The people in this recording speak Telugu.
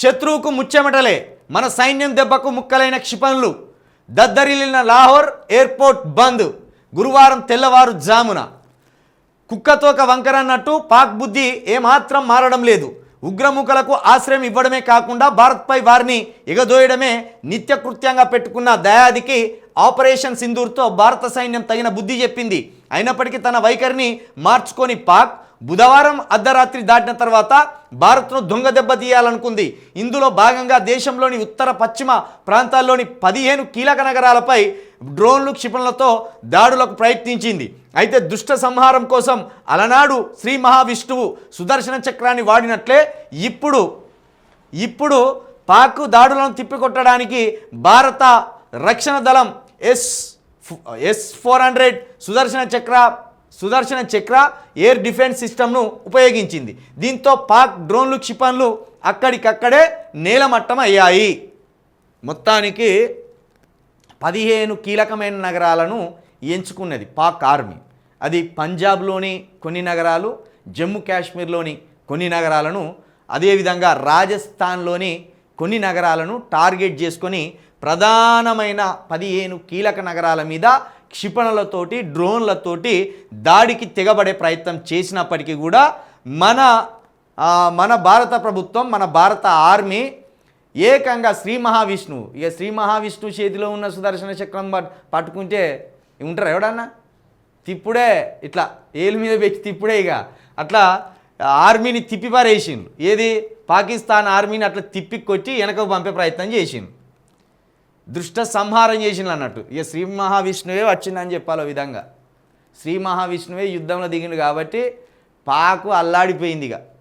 శత్రువుకు ముచ్చెమటలే మన సైన్యం దెబ్బకు ముక్కలైన క్షిపణులు. దద్దరిల్లిన లాహోర్ ఎయిర్పోర్ట్ బంద్ గురువారం తెల్లవారు జామున. కుక్కతోక వంకరన్నట్టు పాక్ బుద్ధి ఏమాత్రం మారడం లేదు. ఉగ్రముఖలకు ఆశ్రయం ఇవ్వడమే కాకుండా భారత్పై వారిని ఎగదోయడమే నిత్యకృత్యంగా పెట్టుకున్న దయాదికి ఆపరేషన్ సింధూర్తో భారత సైన్యం తగిన బుద్ధి చెప్పింది. అయినప్పటికీ తన వైఖరిని మార్చుకొని పాక్ బుధవారం అర్ధరాత్రి దాటిన తర్వాత భారత్ను దొంగ దెబ్బ తీయాలనుకుంది. ఇందులో భాగంగా దేశంలోని ఉత్తర పశ్చిమ ప్రాంతాల్లోని పదిహేను కీలక నగరాలపై డ్రోన్లు క్షిపణులతో దాడులకు ప్రయత్నించింది. అయితే దుష్ట సంహారం కోసం అలనాడు శ్రీ మహావిష్ణువు సుదర్శన చక్రాన్ని వాడినట్లే ఇప్పుడు ఇప్పుడు పాక్ దాడులను తిప్పికొట్టడానికి భారత రక్షణ దళం S S four hundred Sudarshana Chakra Sudarshana Chakra air defence సిస్టమ్ను ఉపయోగించింది. దీంతో పాక్ డ్రోన్లు క్షిపణులు అక్కడికక్కడే నేలమట్టం అయ్యాయి. మొత్తానికి పదిహేను కీలకమైన నగరాలను ఎంచుకున్నది పాక్ ఆర్మీ. అది పంజాబ్లోని కొన్ని నగరాలు జమ్మూ కాశ్మీర్లోని కొన్ని నగరాలను అదేవిధంగా రాజస్థాన్లోని కొన్ని నగరాలను టార్గెట్ చేసుకొని ప్రధానమైన పదిహేను కీలక నగరాల మీద క్షిపణలతోటి డ్రోన్లతోటి దాడికి తెగబడే ప్రయత్నం చేసినప్పటికీ కూడా మన మన భారత ప్రభుత్వం మన భారత ఆర్మీ ఏకంగా శ్రీ మహావిష్ణువు. ఇక శ్రీ మహావిష్ణువు చేతిలో ఉన్న సుదర్శన చక్రం పట్ పట్టుకుంటే ఉంటారు ఎవడన్నా? తిప్పుడే ఇట్లా ఏలు మీద పెట్టి తిప్పుడే ఇక. అట్లా ఆర్మీని తిప్పి పారేసిండ్రు ఏది? పాకిస్తాన్ ఆర్మీని అట్లా తిప్పి కొట్టి వెనకకు పంపే ప్రయత్నం చేసిండ్రు దృష్ట సంహారం చేసిండు అన్నట్టు. ఇక శ్రీ మహావిష్ణువే వచ్చిందని చెప్పాలి ఓ విధంగా. శ్రీ మహావిష్ణువే యుద్ధంలో దిగిండు కాబట్టి పాకు అల్లాడిపోయింది ఇక.